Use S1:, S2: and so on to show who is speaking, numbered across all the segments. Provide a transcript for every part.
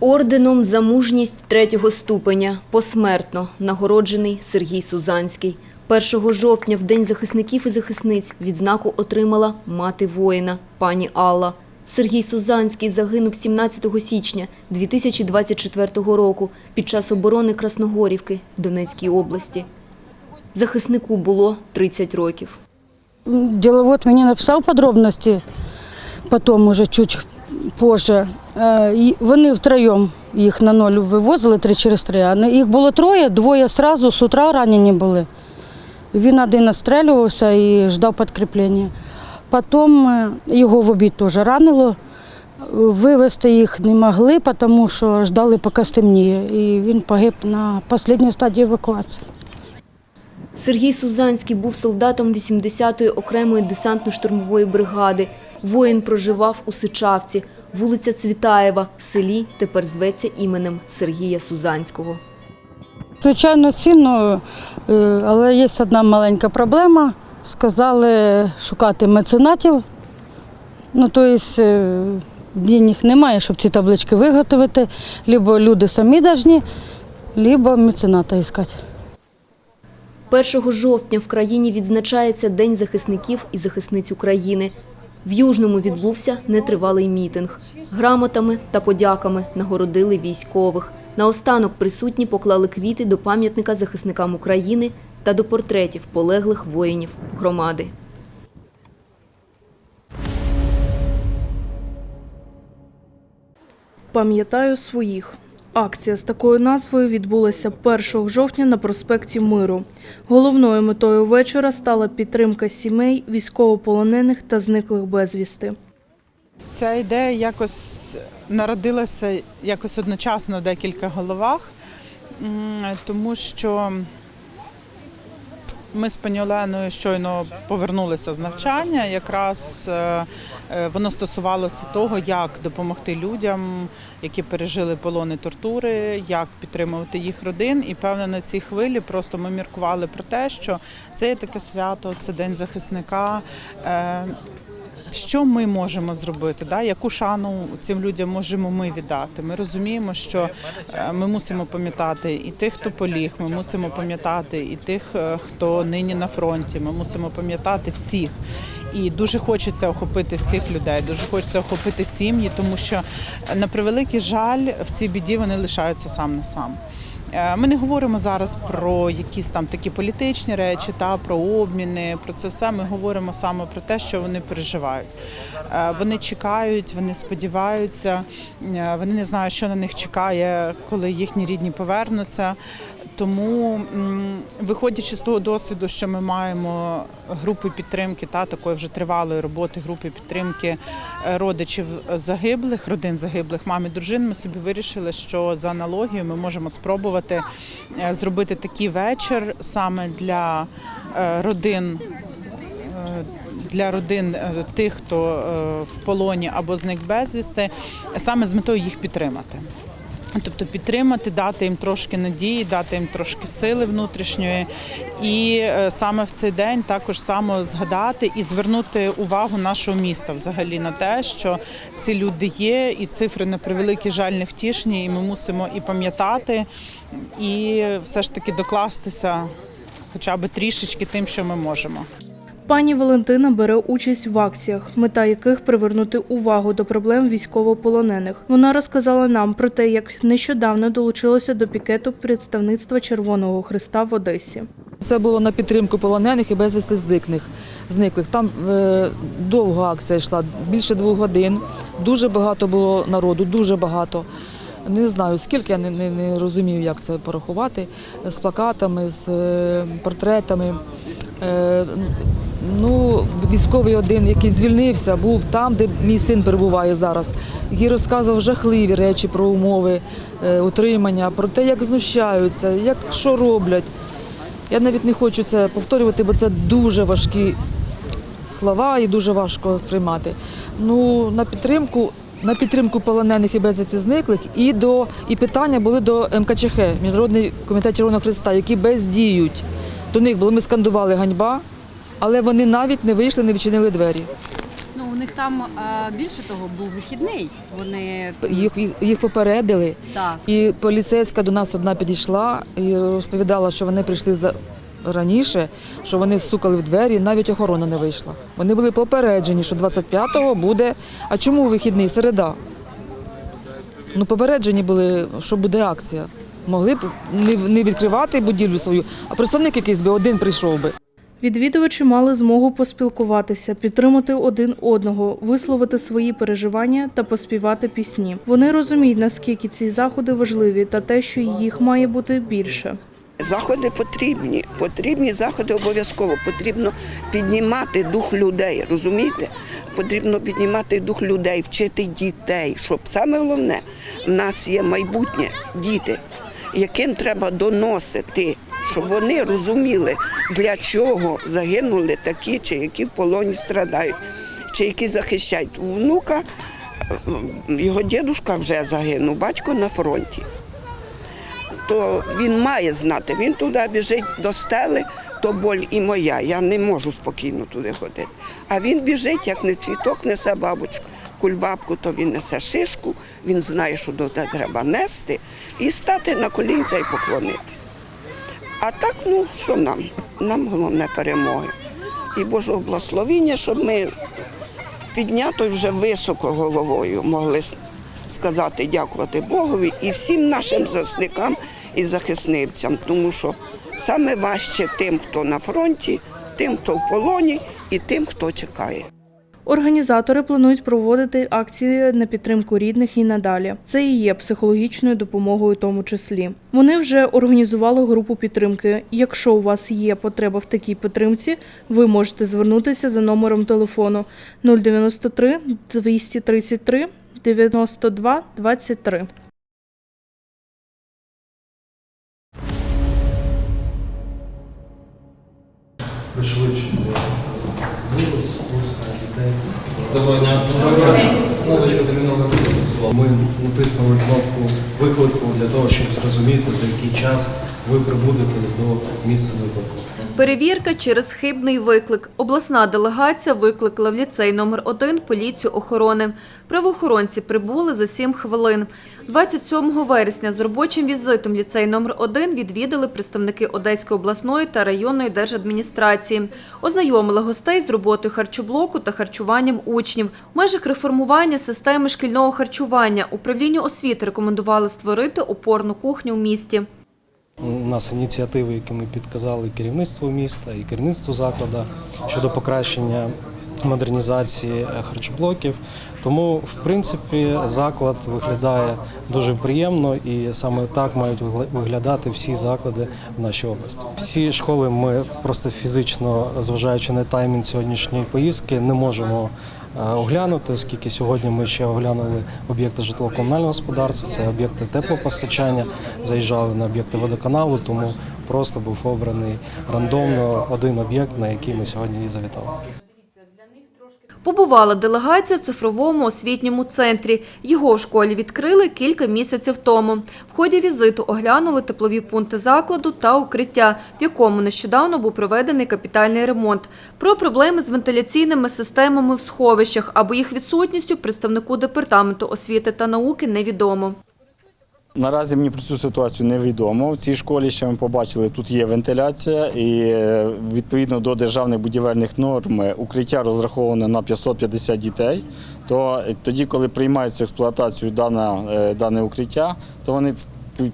S1: Орденом за мужність третього ступеня посмертно нагороджений Сергій Сузанський. 1 жовтня, в День захисників і захисниць, відзнаку отримала мати воїна, пані Алла. Сергій Сузанський загинув 17 січня 2024 року під час оборони Красногорівки Донецькій області. Захиснику було 30 років.
S2: Деловод мені написав подробності, потім уже чуть позже. Е, Вони втроєм їх на ноль вивозили три через три. А їх було троє, двоє одразу з утра ранені були. Він один настрелювався і ждав підкріплення. Потім е, його в обід теж ранило. Вивезти їх не могли, тому що ждали, поки стемніє. І він погиб на останній стадії евакуації.
S1: Сергій Сузанський був солдатом 80-ї окремої десантно-штурмової бригади. Воїн проживав у Сичавці, вулиця Цвітаєва, в селі тепер зветься іменем Сергія Сузанського.
S2: Звичайно, цінно, е, але є одна маленька проблема. Сказали шукати меценатів. Ну, тобто, е, денег немає, щоб ці таблички виготовити. Либо люди самі повинні, либо мецената іскати.
S1: 1 жовтня в країні відзначається День захисників і захисниць України. В Южному відбувся нетривалий мітинг. Грамотами та подяками нагородили військових. Наостанок присутні поклали квіти до пам'ятника захисникам України та до портретів полеглих воїнів громади.
S3: Пам'ятаю своїх. Акція з такою назвою відбулася 1 жовтня на проспекті Миру. Головною метою вечора стала підтримка сімей, військовополонених та зниклих безвісти.
S4: Ця ідея якось народилася якось одночасно в декілька головах, тому що ми з пані Оленою щойно повернулися з навчання. Якраз е, е, воно стосувалося того, як допомогти людям, які пережили полони тортури, як підтримувати їх родин. І певно на цій хвилі просто ми міркували про те, що це є таке свято, це день захисника. Що ми можемо зробити? Да? Яку шану цим людям можемо ми віддати? Ми розуміємо, що е, ми мусимо пам'ятати і тих, хто поліг, ми мусимо пам'ятати і тих, е, хто нині на фронті. Ми мусимо пам'ятати всіх. І дуже хочеться охопити всіх людей, дуже хочеться охопити сім'ї, тому що е, на превеликий жаль в цій біді вони лишаються сам на сам. Е, Ми не говоримо зараз про якісь там такі політичні речі, та про обміни. Про це все ми говоримо саме про те, що вони переживають. Е, Вони чекають, вони сподіваються, е, вони не знають, що на них чекає, коли їхні рідні повернуться. Тому, виходячи з того досвіду, що ми маємо групи підтримки та такої вже тривалої роботи, групи підтримки е, родичів загиблих, родин загиблих, мам і дружин, ми собі вирішили, що за аналогією ми можемо спробувати е, зробити такий вечір саме для е, родин. Для родин тих, хто в полоні або зник безвісти, саме з метою їх підтримати. Тобто підтримати, дати їм трошки надії, дати їм трошки сили внутрішньої, і е, саме в цей день також само згадати і звернути увагу нашого міста взагалі на те, що ці люди є, і цифри на превеликий жаль не втішні, і ми мусимо і пам'ятати, і все ж таки докластися хоча б трішечки тим, що ми можемо.
S3: Пані Валентина бере участь в акціях, мета яких привернути увагу до проблем військовополонених. Вона розказала нам про те, як нещодавно долучилася до пікету представництва Червоного Христа в Одесі.
S5: Це було на підтримку полонених і безвісти зниклих. зниклих. Там е, довго акція йшла, більше двох годин. Дуже багато було народу, дуже багато. Не знаю скільки, я не, не, не розумію, як це порахувати. З плакатами, з е, портретами. Е, ну, військовий один, який звільнився, був там, де мій син перебуває зараз, який розказував жахливі речі про умови е, утримання, про те, як знущаються, як що роблять. Я навіть не хочу це повторювати, бо це дуже важкі слова і дуже важко сприймати. Ну, на підтримку, на підтримку полонених і безвісти зниклих і до і питання були до МКЧХ, Міжнародний комітет Червоного Христа, які бездіють. До них було ми скандували ганьба, але вони навіть не вийшли, не відчинили двері.
S6: Ну, у них там а, більше того був вихідний. Вони
S5: Їх, їх, їх попередили,
S6: так.
S5: і поліцейська до нас одна підійшла і розповідала, що вони прийшли за раніше, що вони стукали в двері, навіть охорона не вийшла. Вони були попереджені, що 25-го буде. А чому вихідний? Середа. Ну, попереджені були, що буде акція. Могли б не відкривати будівлю свою, а представник якийсь би один прийшов би.
S3: Відвідувачі мали змогу поспілкуватися, підтримати один одного, висловити свої переживання та поспівати пісні. Вони розуміють, наскільки ці заходи важливі та те, що їх має бути більше.
S7: Заходи потрібні, потрібні заходи обов'язково. Потрібно піднімати дух людей, розумієте? Потрібно піднімати дух людей, вчити дітей. Щоб саме головне, в нас є майбутнє діти, яким треба доносити, щоб вони розуміли, для чого загинули такі, чи які в полоні страдають, чи які захищають внука. е, Його дідусь вже загинув, батько на фронті то він має знати. Він туди біжить до стели, то боль і моя. Я не можу спокійно туди ходити. А він біжить, як не цвіток, несе бабочку. Кульбабку, то він несе шишку, він знає, що тебе треба нести, і стати на колінця і поклонитись. А так, ну що нам? Нам головне перемоги. І Божого благословіння, щоб ми піднято вже високо головою могли сказати дякувати Богові і всім нашим захисникам і захисницям, тому що саме важче тим, хто на фронті, тим, хто в полоні, і тим, хто чекає.
S3: Організатори планують проводити акції на підтримку рідних і надалі. Це і є психологічною допомогою, в тому числі. Вони вже організували групу підтримки. Якщо у вас є потреба в такій підтримці, ви можете звернутися за номером телефону 093 233 92 23.
S8: Терміново. Ми натиснули кнопку виклику для того, щоб зрозуміти, за який час ви прибудете до місця виклику.
S9: Перевірка через хибний виклик. Обласна делегація викликала в ліцей номер 1 поліцію охорони. Правоохоронці прибули за 7 хвилин. 27 вересня з робочим візитом ліцей номер 1 відвідали представники Одеської обласної та районної держадміністрації. Ознайомили гостей з роботою харчоблоку та харчуванням учнів. В межах реформування системи шкільного харчування управлінню освіти рекомендували створити опорну кухню в місті.
S8: У нас ініціативи, які ми підказали керівництву міста і керівництву закладу щодо покращення модернізації е, харчоблоків. Тому, в принципі, заклад виглядає дуже приємно і саме так мають виглядати всі заклади в нашій області. Всі школи ми просто фізично, зважаючи на таймінг сьогоднішньої поїздки, не можемо оглянути, оскільки сьогодні ми ще оглянули об'єкти житлово-комунального господарства, це об'єкти теплопостачання, заїжджали на об'єкти водоканалу, тому просто був обраний рандомно один об'єкт, на який ми сьогодні і завітали.
S9: Побувала делегація в цифровому освітньому центрі. Його в школі відкрили кілька місяців тому. В ході візиту оглянули теплові пункти закладу та укриття, в якому нещодавно був проведений капітальний ремонт. Про проблеми з вентиляційними системами в сховищах або їх відсутністю представнику департаменту освіти та науки невідомо.
S10: Наразі мені про цю ситуацію невідомо. В цій школі що ми побачили, тут є вентиляція, і е, відповідно до державних будівельних норм е, укриття розраховане на 550 дітей. То е, тоді, коли приймається в експлуатацію дана, е, дане укриття, то вони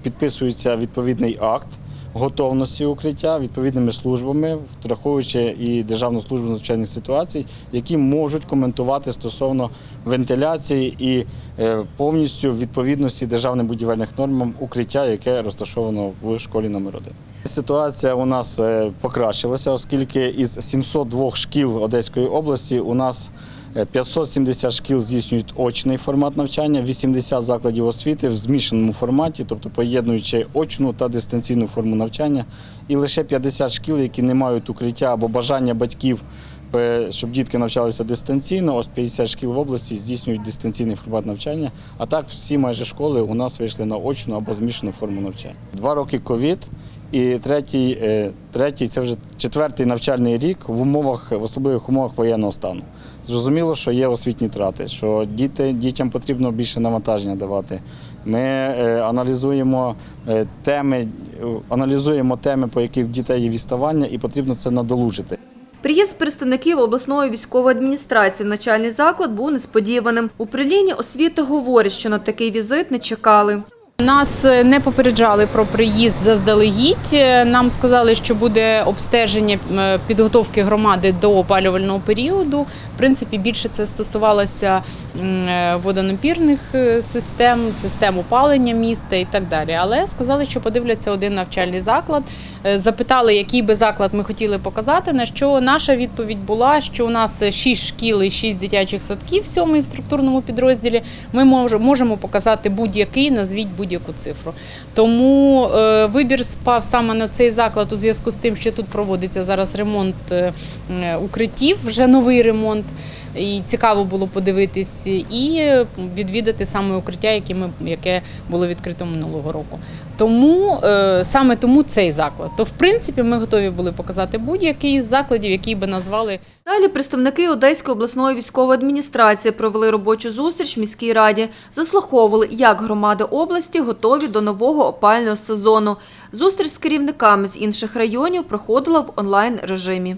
S10: підписуються відповідний акт готовності укриття відповідними службами, враховуючи і Державну службу надзвичайних ситуацій, які можуть коментувати стосовно вентиляції і е, повністю відповідності державним будівельних нормам укриття, яке розташовано в школі номер 1 Ситуація у нас е, покращилася, оскільки із 702 шкіл Одеської області у нас 570 шкіл здійснюють очний формат навчання, 80 закладів освіти в змішаному форматі, тобто поєднуючи очну та дистанційну форму навчання, і лише 50 шкіл, які не мають укриття або бажання батьків, е, щоб дітки навчалися дистанційно. Ось 50 шкіл в області здійснюють дистанційний формат навчання. А так всі майже школи у нас вийшли на очну або змішану форму навчання. Два роки ковід. І третій, е, третій це вже четвертий навчальний рік в умовах, в особливих умовах воєнного стану. Зрозуміло, що є освітні трати, що діти, дітям потрібно більше навантаження давати. Ми е, аналізуємо е, теми, е, аналізуємо теми, по яких в дітей є відставання, і потрібно це надолужити.
S9: Приїзд представників обласної військової адміністрації в начальний заклад був несподіваним. У прилінні освіти говорять, що на такий візит не чекали.
S6: Нас е, не попереджали про приїзд заздалегідь. Е, Нам сказали, що буде обстеження е, підготовки громади до опалювального періоду. В принципі, більше це стосувалося водонапірних систем, систем опалення міста і так далі. Але сказали, що подивляться один навчальний заклад. Запитали, який би заклад ми хотіли показати. На що наша відповідь була, що у нас 6 шкіл і 6 дитячих садків, сьомий в структурному підрозділі. Ми можемо показати будь-який, назвіть будь-яку цифру. Тому е, вибір спав саме на цей заклад у зв'язку з тим, що тут проводиться зараз ремонт е, укриттів, вже новий ремонт. І цікаво було подивитись і відвідати саме укриття, яке було відкрито минулого року. Тому е, саме тому цей заклад. То в принципі ми готові були показати будь-який з закладів, який би назвали
S9: Далі представники Одеської обласної військової адміністрації провели робочу зустріч в міській раді. Заслуховували, як громади області готові до нового опального сезону. Зустріч з керівниками з інших районів проходила в онлайн режимі.